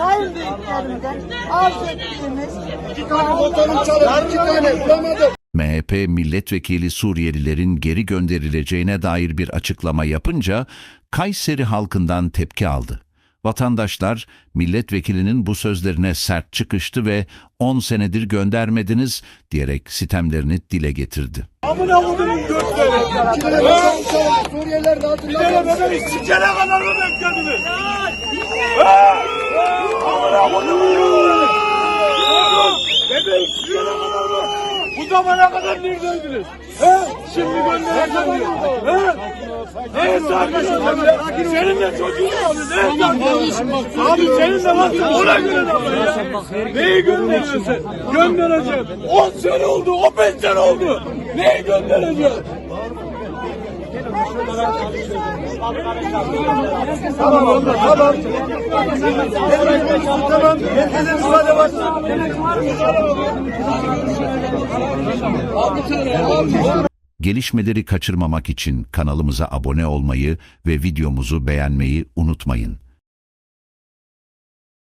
sayın büyüklerimden arz ettiğimiz İki tane motorum çalın, iki tane bulamadım. MHP milletvekili Suriyelilerin geri gönderileceğine dair bir açıklama yapınca Kayseri halkından tepki aldı. Vatandaşlar milletvekilinin bu sözlerine sert çıkıştı ve 10 senedir göndermediniz diyerek sitemlerini dile getirdi. Amına kodumun çalın, Suriyeliler de Bir kalsın. bebeği sikene kadar mı beklediniz? Ha? Amına kodumun gökleri. Bebeği sikene kadar mı? Bu zamana kadar neredeydiniz? He? Şimdi göndereceğim. He? Ol ya? Senin de çocuğun var. Abi senin de var. Ona göre davran ya. Neyi gönderiyorsun? Göndereceğim. 10 sene oldu, 15 sene oldu. Neyi göndereceğim? Tamam oldu, tamam. Tamam, herkese müsaade var. Gelişmeleri kaçırmamak için kanalımıza abone olmayı ve videomuzu beğenmeyi unutmayın.